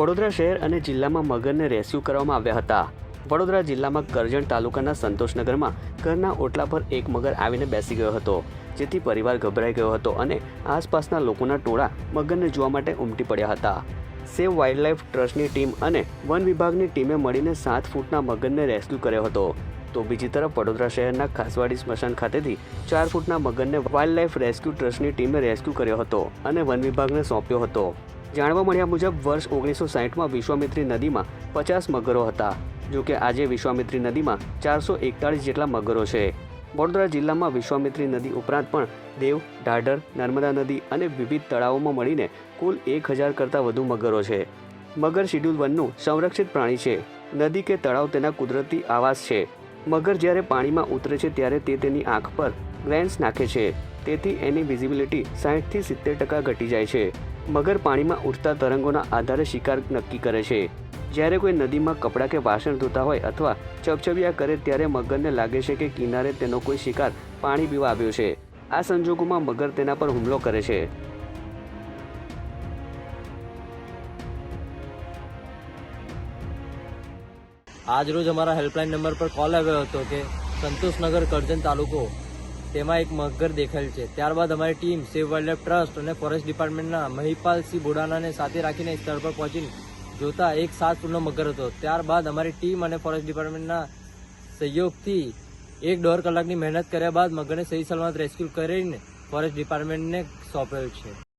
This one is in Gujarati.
વડોદરા શહેર અને જિલ્લામાં મગરને રેસ્ક્યુ કરવામાં આવ્યા હતા. વડોદરા જિલ્લામાં કરજણ તાલુકાના સંતોષનગરમાં ઘરના ઓટલા પર એક મગર આવીને બેસી ગયો હતો. જેથી પરિવાર ગભરાઈ ગયો હતો અને આસપાસના લોકોના ટોળા મગરને જોવા માટે ઉમટી પડ્યા હતા. સેવ વાઇલ્ડલાઇફ ટ્રસ્ટની ટીમ અને વન વિભાગની ટીમે મળીને સાત ફૂટના મગરને રેસ્ક્યુ કર્યો હતો. તો બીજી તરફ વડોદરા શહેરના ખાસવાડી સ્મશાન ખાતેથી ચાર ફૂટના મગરને વાઇલ્ડલાઇફ રેસ્ક્યુ ટ્રસ્ટની ટીમે રેસ્ક્યુ કર્યો હતો અને વન વિભાગને સોંપ્યો હતો. જાણવા મળ્યા મુજબ વર્ષ ઓગણીસો સાહીઠમાં વિશ્વામિત્રી નદીમાં પચાસ મગરો હતા, જો કે આજે વિશ્વામિત્રી નદીમાં ચારસો એકતાળીસ જેટલા મગરો છે. વડોદરા જિલ્લામાં વિશ્વામિત્રી નદી ઉપરાંત પણ દેવ ઢાઢર નર્મદા નદી અને વિવિધ તળાવોમાં મળીને કુલ એક હજાર કરતાં વધુ મગરો છે. મગર શિડ્યુલ વનનું સંરક્ષિત પ્રાણી છે. નદી કે તળાવ તેના કુદરતી આવાસ છે. મગર જ્યારે પાણીમાં ઉતરે છે ત્યારે તે તેની આંખ પર ગ્લેન્સ નાખે છે. તેથી એની વિઝિબિલિટી સાહીઠથી સિત્તેર ટકા ઘટી જાય છે. મગર પાણીમાં ઉઠતા તરંગોના આધારે શિકાર નક્કી કરે છે. જ્યારે કોઈ નદીમાં કપડાં કે વાસણ ધોતા હોય અથવા ચબચબિયા કરે ત્યારે મગરને લાગે છે કે કિનારે તેનો કોઈ શિકાર પાણી પીવા આવ્યો છે. આ સંજોગોમાં મગર તેના પર હુમલો કરે છે. આજ રોજ અમારા હેલ્પલાઇન નંબર પર કોલ આવ્યો હતો કે સંતોષનગર કરજણ તાલુકો તેમાં એક મગર દેખાયેલ છે. ત્યારબાદ અમારી ટીમ સેવ વાઇલ્ડલાઇફ ટ્રસ્ટ અને ફોરેસ્ટ ડિપાર્ટમેન્ટના મહિપાલસિંહ બોડાનાને સાથે રાખીને સ્થળ પર પહોંચીને જોતા એક સાત ફૂટનો મગર હતો. ત્યારબાદ અમારી ટીમ અને ફોરેસ્ટ ડિપાર્ટમેન્ટના સહયોગથી એક દોઢ કલાકની મહેનત કર્યા બાદ મગરને સહી સલામત રેસ્ક્યુ કરીને ફોરેસ્ટ ડિપાર્ટમેન્ટને સોંપેલ છે.